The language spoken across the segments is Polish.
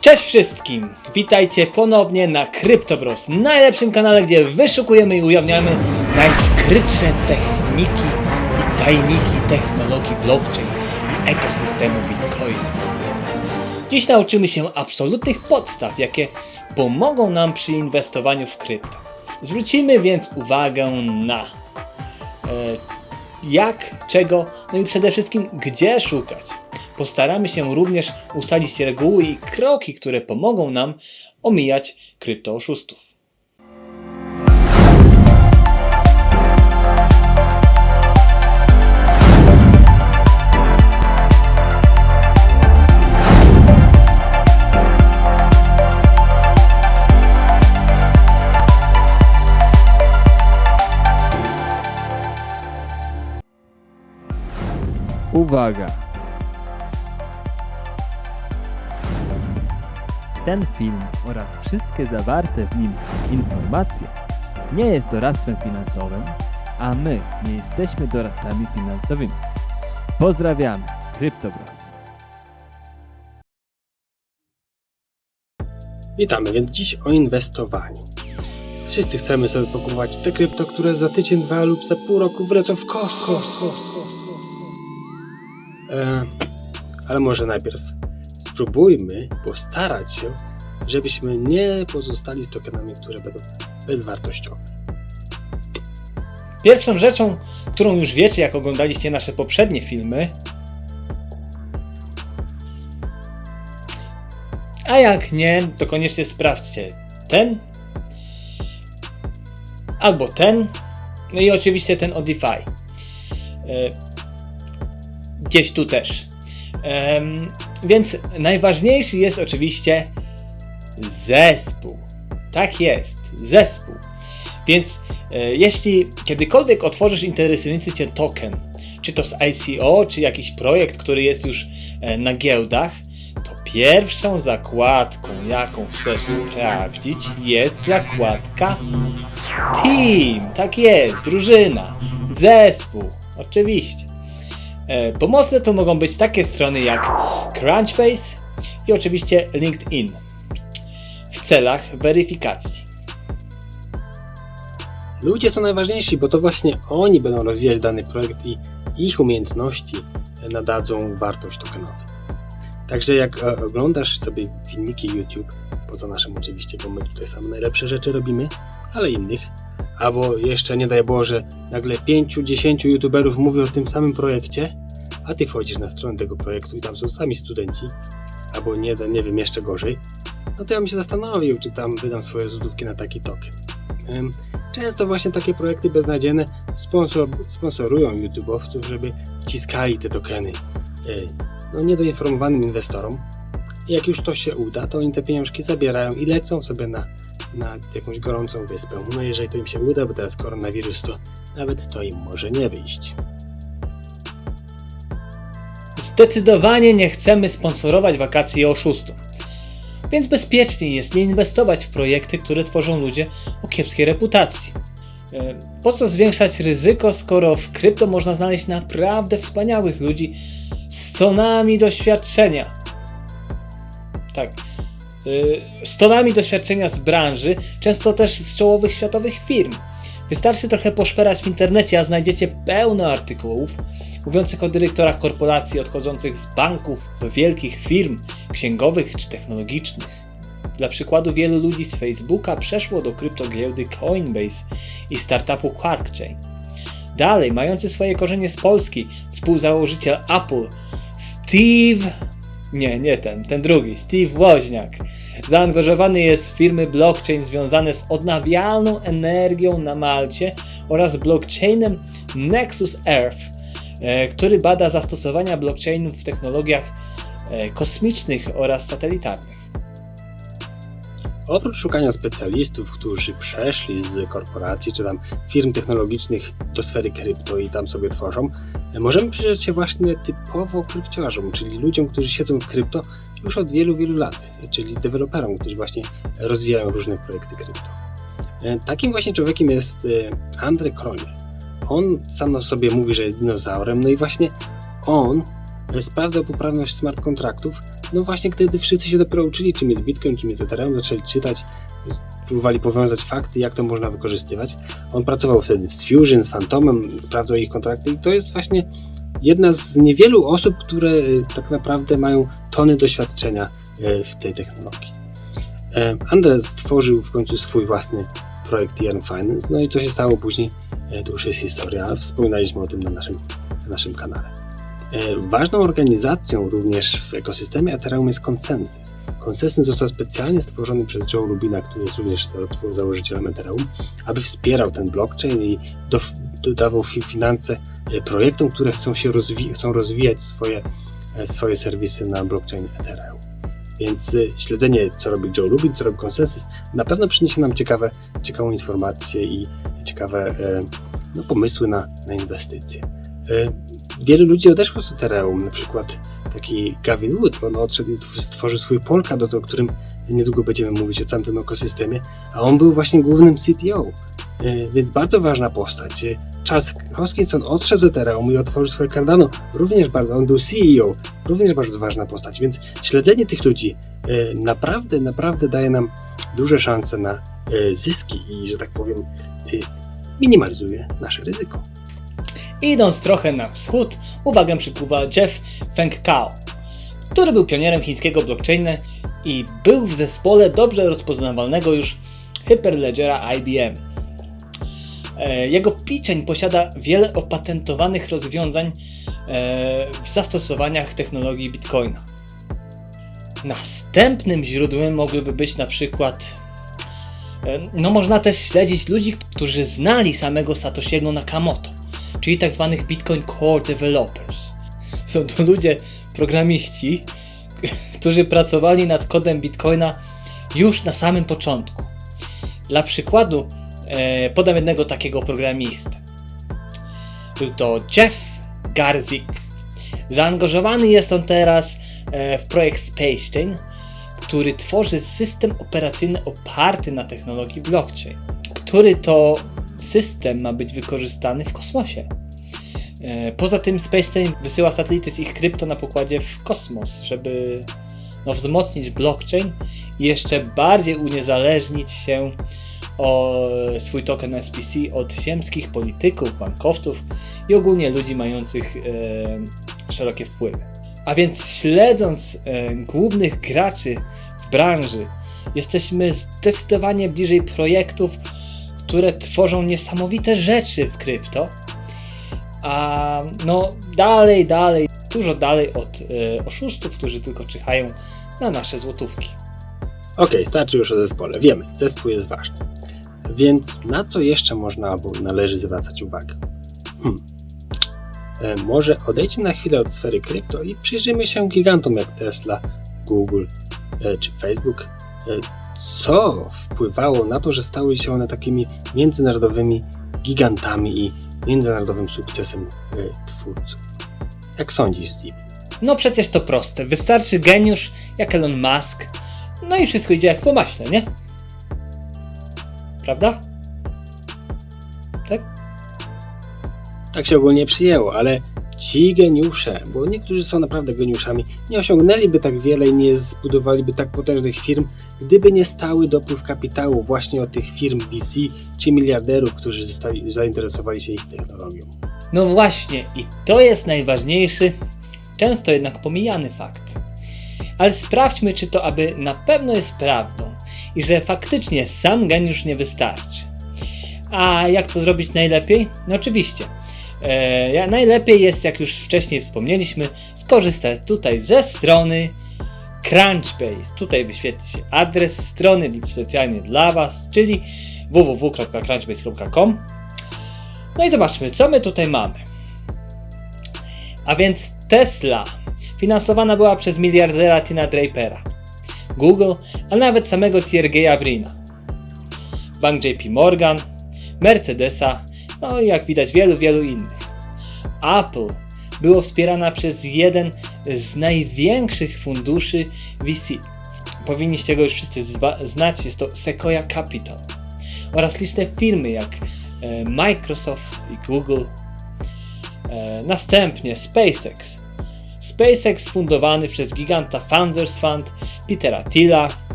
Cześć wszystkim! Witajcie ponownie na CryptoBros, najlepszym kanale, gdzie wyszukujemy i ujawniamy najskrytsze techniki i tajniki technologii blockchain i ekosystemu Bitcoin. Dziś nauczymy się absolutnych podstaw, jakie pomogą nam przy inwestowaniu w krypto. Zwrócimy więc uwagę na e, jak, czego, no i przede wszystkim gdzie szukać. Postaramy się również ustalić reguły i kroki, które pomogą nam omijać kryptooszustów. Uwaga! Ten film oraz wszystkie zawarte w nim informacje nie jest doradztwem finansowym, a my nie jesteśmy doradcami finansowymi. Pozdrawiamy, CryptoBros. Witamy więc dziś o inwestowaniu. Wszyscy chcemy sobie pokupować te krypto, które za tydzień, dwa lub za pół roku wlecą w kosmos. E, ale może najpierw spróbujmy postarać się, żebyśmy nie pozostali z tokenami, które będą bezwartościowe. Pierwszą rzeczą, którą już wiecie, jak oglądaliście nasze poprzednie filmy, a jak nie, to koniecznie sprawdźcie ten albo ten, no i oczywiście ten o DeFi. Gdzieś tu też. Więc najważniejszy jest oczywiście zespół. Tak jest, zespół. Więc e, jeśli kiedykolwiek otworzysz interesujący Cię token, czy to z ICO, czy jakiś projekt, który jest już e, na giełdach, to pierwszą zakładką, jaką chcesz sprawdzić, jest zakładka Team. Tak jest, drużyna, zespół, oczywiście. E, Pomocne to mogą być takie strony jak Crunchbase i oczywiście LinkedIn w celach weryfikacji. Ludzie są najważniejsi, bo to właśnie oni będą rozwijać dany projekt i ich umiejętności nadadzą wartość tokenową. Także jak e, oglądasz sobie filmiki YouTube, poza naszym oczywiście, bo my tutaj same najlepsze rzeczy robimy, ale innych, albo jeszcze nie daj Boże, nagle 5-10 youtuberów mówi o tym samym projekcie, a ty wchodzisz na stronę tego projektu i tam są sami studenci, albo nie, nie wiem, jeszcze gorzej, no to ja bym się zastanowił, czy tam wydam swoje złotówki na taki token. Często właśnie takie projekty beznadziejne sponsor, sponsorują YouTube'owców, żeby wciskali te tokeny e, no, niedoinformowanym inwestorom. Jak już to się uda, to oni te pieniążki zabierają i lecą sobie na, na jakąś gorącą wyspę. No jeżeli to im się uda, bo teraz koronawirus, to nawet to im może nie wyjść. Zdecydowanie nie chcemy sponsorować wakacji oszustom. Więc bezpieczniej jest nie inwestować w projekty, które tworzą ludzie o kiepskiej reputacji. E, Po co zwiększać ryzyko, skoro w krypto można znaleźć naprawdę wspaniałych ludzi z tonami doświadczenia? Tak. E, Z tonami doświadczenia z branży, często też z czołowych światowych firm. Wystarczy trochę poszperać w internecie, a znajdziecie pełno artykułów mówiących o dyrektorach korporacji odchodzących z banków wielkich firm księgowych czy technologicznych. Dla przykładu wielu ludzi z Facebooka przeszło do kryptogiełdy Coinbase i startupu QuarkChain. Dalej, mający swoje korzenie z Polski, współzałożyciel Apple Steve... Nie, nie ten, ten drugi, Steve Woźniak. Zaangażowany jest w firmy blockchain związane z odnawialną energią na Malcie oraz blockchainem Nexus Earth, e, który bada zastosowania blockchainu w technologiach e, kosmicznych oraz satelitarnych. Oprócz szukania specjalistów, którzy przeszli z korporacji czy tam firm technologicznych do sfery krypto i tam sobie tworzą, możemy przyjrzeć się właśnie typowo krypciarzom, czyli ludziom, którzy siedzą w krypto już od wielu, wielu lat, czyli deweloperom, którzy właśnie rozwijają różne projekty krypto. Takim właśnie człowiekiem jest e, Andre Kronie. On sam o sobie mówi, że jest dinozaurem, no i właśnie on sprawdzał poprawność smart kontraktów no właśnie wtedy wszyscy się dopiero uczyli, czym jest Bitcoin, czym jest Ethereum, zaczęli czytać, próbowali powiązać fakty, jak to można wykorzystywać. On pracował wtedy z Fusion, z Phantomem, sprawdzał ich kontrakty i to jest właśnie jedna z niewielu osób, które y, tak naprawdę mają tony doświadczenia y, w tej technologii. E, Andres stworzył w końcu swój własny projekt Yarn Finance, no i co się stało później, e, to już jest historia, wspominaliśmy o tym na naszym, na naszym kanale. E, Ważną organizacją również w ekosystemie Ethereum jest Consensus. Consensus został specjalnie stworzony przez Joe Lubina, który jest również za- założycielem Ethereum, aby wspierał ten blockchain i do, dodawał fi- finanse e, projektom, które chcą się rozwi- chcą rozwijać swoje, e, swoje serwisy na blockchain Ethereum. Więc śledzenie, co robi Joe Lubin, co robi Consensus, na pewno przyniesie nam ciekawe, ciekawą informację i ciekawe no, pomysły na, na inwestycje. Wielu ludzi odeszło z Ethereum, na przykład taki Gavin Wood, on odszedł i stworzył swój Polkadot, o którym niedługo będziemy mówić o całym tym ekosystemie, a on był właśnie głównym CTO, E, więc bardzo ważna postać. E, Charles Hoskinson odszedł z Ethereum i otworzył swoje Cardano, również bardzo, on był CEO, również bardzo ważna postać, więc śledzenie tych ludzi e, naprawdę, naprawdę daje nam duże szanse na zyski i, że tak powiem, minimalizuje nasze ryzyko. Idąc trochę na wschód, uwagę przykuwa Jeff Feng Kao, który był pionierem chińskiego blockchaina i był w zespole dobrze rozpoznawalnego już Hyperledgera IBM. E, Jego piczeń posiada wiele opatentowanych rozwiązań e, w zastosowaniach technologii Bitcoina. Następnym źródłem mogłyby być na przykład e, no można też śledzić ludzi, którzy znali samego Satoshiego Nakamoto czyli tak zwanych Bitcoin Core Developers. Są to ludzie, programiści, którzy pracowali nad kodem Bitcoina już na samym początku. Dla przykładu e, podam jednego takiego programistę. Był to Jeff Garzik. Zaangażowany jest on teraz e, w projekt Space Chain, który tworzy system operacyjny oparty na technologii blockchain, który to system ma być wykorzystany w kosmosie. E, Poza tym SpaceTime wysyła satelity z ich krypto na pokładzie w kosmos, żeby no, wzmocnić blockchain i jeszcze bardziej uniezależnić się o swój token SPC od ziemskich polityków, bankowców i ogólnie ludzi mających e, szerokie wpływy. A więc śledząc e, głównych graczy w branży, jesteśmy zdecydowanie bliżej projektów, które tworzą niesamowite rzeczy w krypto. A no dalej, dalej, dużo dalej od e, oszustów, którzy tylko czyhają na nasze złotówki. Ok, starczy już o zespole. Wiemy, zespół jest ważny. Więc na co jeszcze można albo należy zwracać uwagę? Hmm. E, może odejdźmy na chwilę od sfery krypto i przyjrzyjmy się gigantom jak Tesla, Google e, czy Facebook. E, co wpływało na to, że stały się one takimi międzynarodowymi gigantami i międzynarodowym sukcesem e, twórców? Jak sądzisz, Steve? No przecież to proste. Wystarczy geniusz jak Elon Musk. No i wszystko idzie jak po maśle, nie? Prawda? Tak? Tak się ogólnie przyjęło, ale ci geniusze, bo niektórzy są naprawdę geniuszami, nie osiągnęliby tak wiele i nie zbudowaliby tak potężnych firm, gdyby nie stały dopływ kapitału właśnie od tych firm VC czy miliarderów, którzy zostali, zainteresowali się ich technologią. No właśnie, i to jest najważniejszy, często jednak pomijany fakt. Ale sprawdźmy, czy to aby na pewno jest prawdą i że faktycznie sam geniusz nie wystarczy. A jak to zrobić najlepiej? No oczywiście. E, najlepiej jest, jak już wcześniej wspomnieliśmy, skorzystać tutaj ze strony Crunchbase. Tutaj wyświetli się adres strony specjalnie dla Was, czyli www.crunchbase.com. No i zobaczmy, co my tutaj mamy. A więc Tesla finansowana była przez miliardera Tina Drapera, Google, a nawet samego Siergeja Brina, bank JP Morgan, Mercedesa, no i jak widać wielu, wielu innych. Apple było wspierana przez jeden z największych funduszy VC. Powinniście go już wszyscy znać, jest to Sequoia Capital oraz liczne firmy jak e, Microsoft i Google. E, Następnie SpaceX. SpaceX fundowany przez giganta Founders Fund, Petera Thiela,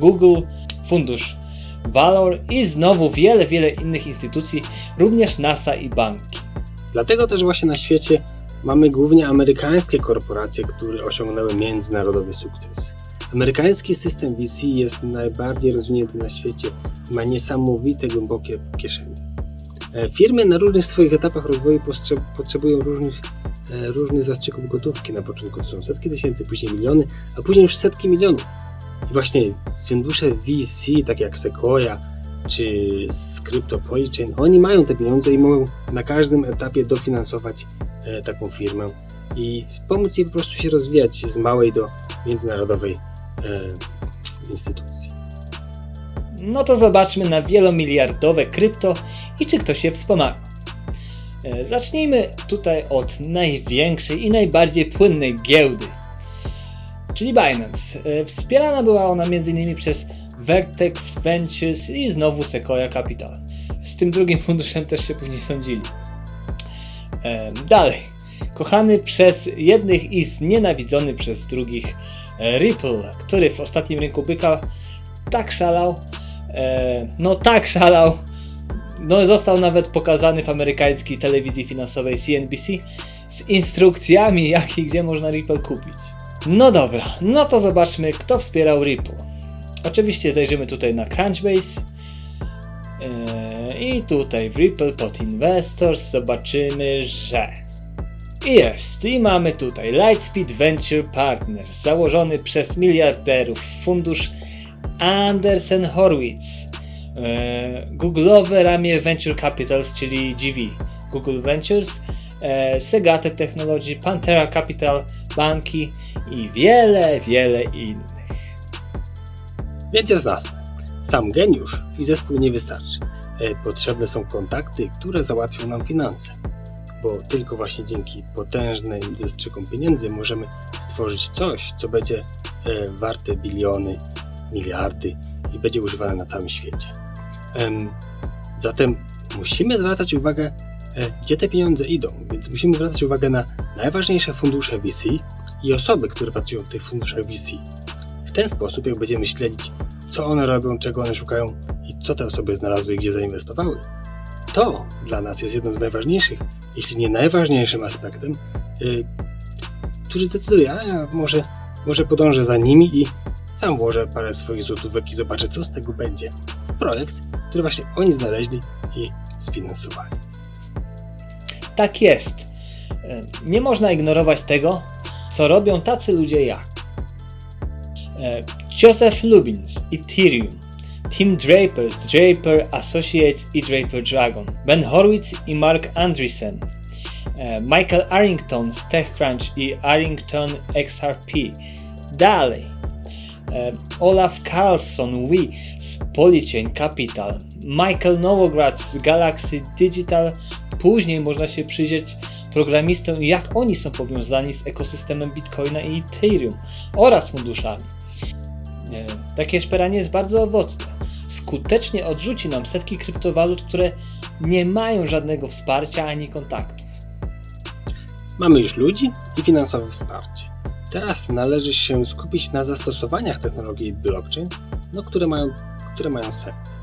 Google, fundusz Valor i znowu wiele, wiele innych instytucji, również NASA i banki. Dlatego też właśnie na świecie mamy głównie amerykańskie korporacje, które osiągnęły międzynarodowy sukces. Amerykański system VC jest najbardziej rozwinięty na świecie i ma niesamowite głębokie kieszenie. E, Firmy na różnych swoich etapach rozwoju potrzebują różnych, e, różnych zastrzyków gotówki. Na początku to są setki tysięcy, później miliony, a później już setki milionów. I właśnie fundusze VC, takie jak Sequoia czy Crypto Polychain, oni mają te pieniądze i mogą na każdym etapie dofinansować e, taką firmę i pomóc jej po prostu się rozwijać z małej do międzynarodowej e, instytucji. No to zobaczmy na wielomiliardowe krypto i czy ktoś się wspomaga. E, Zacznijmy tutaj od największej i najbardziej płynnej giełdy, czyli Binance. E, Wspierana była ona m.in. przez Vertex Ventures i znowu Sequoia Capital. Z tym drugim funduszem też się później sądzili. E, Dalej. Kochany przez jednych i znienawidzony przez drugich e, Ripple, który w ostatnim rynku byka tak szalał, no tak szalał, no został nawet pokazany w amerykańskiej telewizji finansowej CNBC z instrukcjami jak i gdzie można Ripple kupić. No dobra, no to zobaczmy kto wspierał Ripple. Oczywiście zajrzymy tutaj na Crunchbase. E, i tutaj w Ripple pod Investors zobaczymy, że jest. I mamy tutaj Lightspeed Venture Partners założony przez miliarderów fundusz Andersen Horwitz, e, Google'owe ramię Venture Capitals, czyli GV, Google Ventures, e, Segate Technology, Pantera Capital, banki i wiele, wiele innych. Jest jasne, sam geniusz i zespół nie wystarczy. E, Potrzebne są kontakty, które załatwią nam finanse. Bo tylko właśnie dzięki potężnym zastrzykom pieniędzy możemy stworzyć coś, co będzie e, warte biliony, miliardy i będzie używane na całym świecie. Em, Zatem musimy zwracać uwagę, e, gdzie te pieniądze idą, więc musimy zwracać uwagę na najważniejsze fundusze VC i osoby, które pracują w tych funduszach VC. W ten sposób, jak będziemy śledzić, co one robią, czego one szukają i co te osoby znalazły i gdzie zainwestowały, to dla nas jest jednym z najważniejszych, jeśli nie najważniejszym aspektem, yy, który decyduje, a ja może, może podążę za nimi i sam włożę parę swoich złotówek i zobaczę, co z tego będzie projekt, który właśnie oni znaleźli i sfinansowali. Tak jest. Nie można ignorować tego, co robią tacy ludzie jak e, Joseph Lubin z Ethereum, Tim Draper z Draper Associates i Draper Dragon, Ben Horowitz i Mark Andreessen, e, Michael Arrington z TechCrunch i Arrington XRP. Dalej. e, Olaf Carlson Wee z Polychain Capital, Michael Nowograd z Galaxy Digital. Później można się przyjrzeć programistom, jak oni są powiązani z ekosystemem Bitcoina i Ethereum oraz funduszami. E, Takie szperanie jest bardzo owocne. Skutecznie odrzuci nam setki kryptowalut, które nie mają żadnego wsparcia ani kontaktów. Mamy już ludzi i finansowe wsparcie. Teraz należy się skupić na zastosowaniach technologii blockchain, no, które, mają, które mają sens.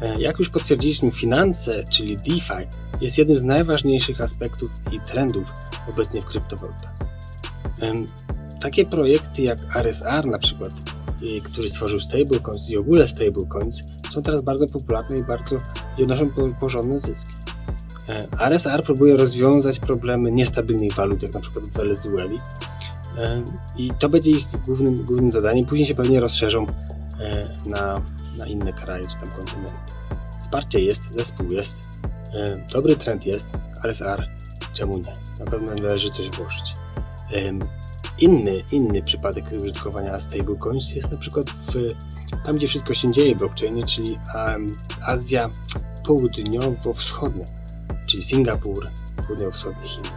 E, Jak już potwierdziliśmy, finanse, czyli DeFi, jest jednym z najważniejszych aspektów i trendów obecnie w kryptowalutach. Takie projekty jak RSR na przykład, y, który stworzył stablecoins i ogóle stablecoins, są teraz bardzo popularne i bardzo odnoszą po- porządne zyski. E, RSR próbuje rozwiązać problemy niestabilnych walut, jak na przykład w Wenezueli. E, I to będzie ich głównym, głównym zadaniem. Później się pewnie rozszerzą e, na, na inne kraje czy tam kontynenty. Wsparcie jest, zespół jest, e, dobry trend jest, RSR, czemu nie? Na pewno należy coś włożyć. Inny, inny przypadek użytkowania stablecoins jest na przykład w, tam, gdzie wszystko się dzieje w blockchainie, czyli Azja Południowo-Wschodnia czyli Singapur, południowo-wschodnie Chiny.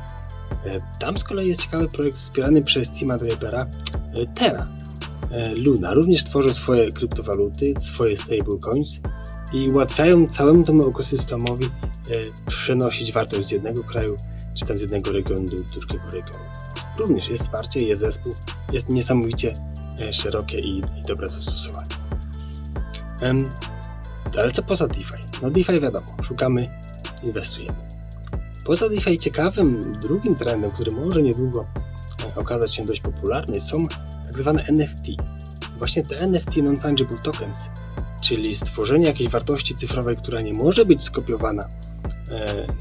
E, Tam z kolei jest ciekawy projekt wspierany przez Tima Drapera, e, Terra. E, Luna również tworzą swoje kryptowaluty, swoje stablecoins i ułatwiają całemu temu ekosystemowi e, przenosić wartość z jednego kraju, czy tam z jednego regionu do drugiego regionu. również jest wsparcie, jest zespół, jest niesamowicie e, szerokie i, i dobre zastosowanie. Em, ale co poza DeFi? No DeFi wiadomo, szukamy, inwestujemy. Poza DeFi ciekawym drugim trendem, który może niedługo e, okazać się dość popularny, są tak zwane NFT. Właśnie te NFT Non-Fungible Tokens, czyli stworzenie jakiejś wartości cyfrowej, która nie może być skopiowana e,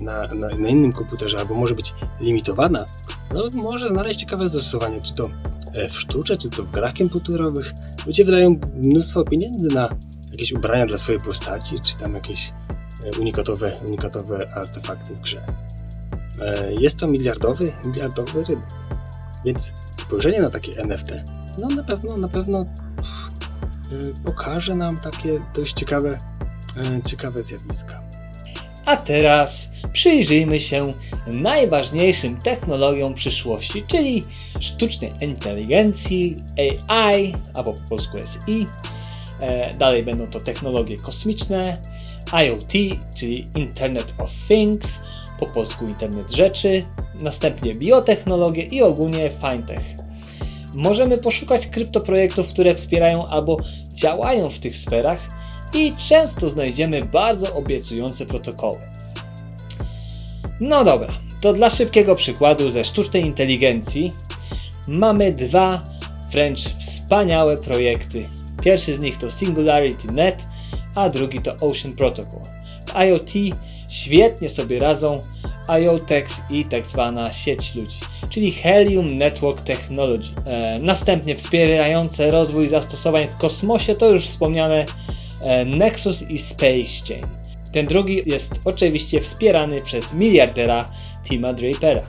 na, na, na innym komputerze, albo może być limitowana, no może znaleźć ciekawe zastosowanie, czy to e, w sztuce, czy to w grach komputerowych. Ludzie wydają mnóstwo pieniędzy na jakieś ubrania dla swojej postaci, czy tam jakieś e, unikatowe, unikatowe artefakty w grze. E, Jest to miliardowy, miliardowy rynek. Więc spojrzenie na takie NFT, no na pewno, na pewno e, pokaże nam takie dość ciekawe, e, ciekawe zjawiska. A teraz przyjrzyjmy się najważniejszym technologiom przyszłości, czyli sztucznej inteligencji, AI, albo po polsku SI. E, Dalej będą to technologie kosmiczne, IoT, czyli Internet of Things, po polsku Internet Rzeczy, następnie biotechnologie i ogólnie fintech. Możemy poszukać kryptoprojektów, które wspierają albo działają w tych sferach i często znajdziemy bardzo obiecujące protokoły. No dobra, to dla szybkiego przykładu ze sztucznej inteligencji mamy dwa wręcz wspaniałe projekty. Pierwszy z nich to Singularity Net, a drugi to Ocean Protocol. W IoT świetnie sobie radzą IoTex i tak zwana sieć ludzi, czyli Helium Network Technology. E, następnie wspierające rozwój zastosowań w kosmosie to już wspomniane Nexus i Space Chain. Ten drugi jest oczywiście wspierany przez miliardera Tima Drapera.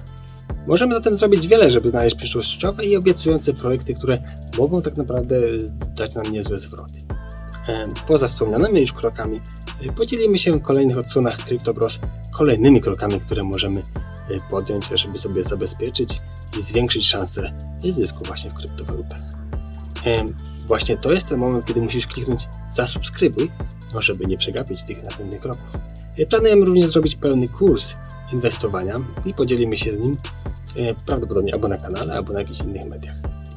Możemy zatem zrobić wiele, żeby znaleźć przyszłościowe i obiecujące projekty, które mogą tak naprawdę dać nam niezłe zwroty. E, Poza wspomnianymi już krokami, e, podzielimy się w kolejnych odsłonach CryptoBros kolejnymi krokami, które możemy e, podjąć, żeby sobie zabezpieczyć i zwiększyć szanse zysku właśnie w kryptowalutach. Właśnie to jest ten moment, kiedy musisz kliknąć zasubskrybuj, no żeby nie przegapić tych następnych kroków. E, Planujemy również zrobić pełny kurs inwestowania i podzielimy się nim e, prawdopodobnie albo na kanale, albo na jakichś innych mediach.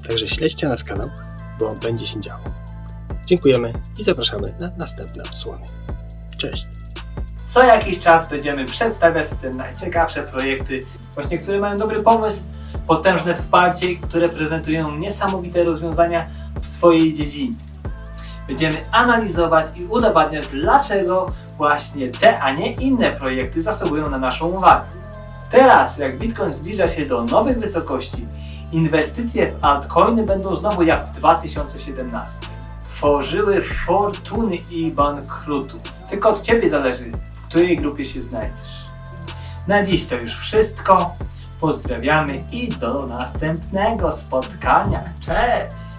Także śledźcie nas kanał, bo będzie się działo. Dziękujemy i zapraszamy na następne odsłony. Cześć! Co jakiś czas będziemy przedstawiać te najciekawsze projekty, właśnie które mają dobry pomysł, potężne wsparcie, które prezentują niesamowite rozwiązania w swojej dziedzinie. Będziemy analizować i udowadniać, dlaczego właśnie te, a nie inne projekty zasługują na naszą uwagę. Teraz, jak Bitcoin zbliża się do nowych wysokości, inwestycje w altcoiny będą znowu jak w 2017. Tworzyły fortuny i bankrutów. Tylko od Ciebie zależy, w której grupie się znajdziesz. Na dziś to już wszystko. Pozdrawiamy i do następnego spotkania. Cześć!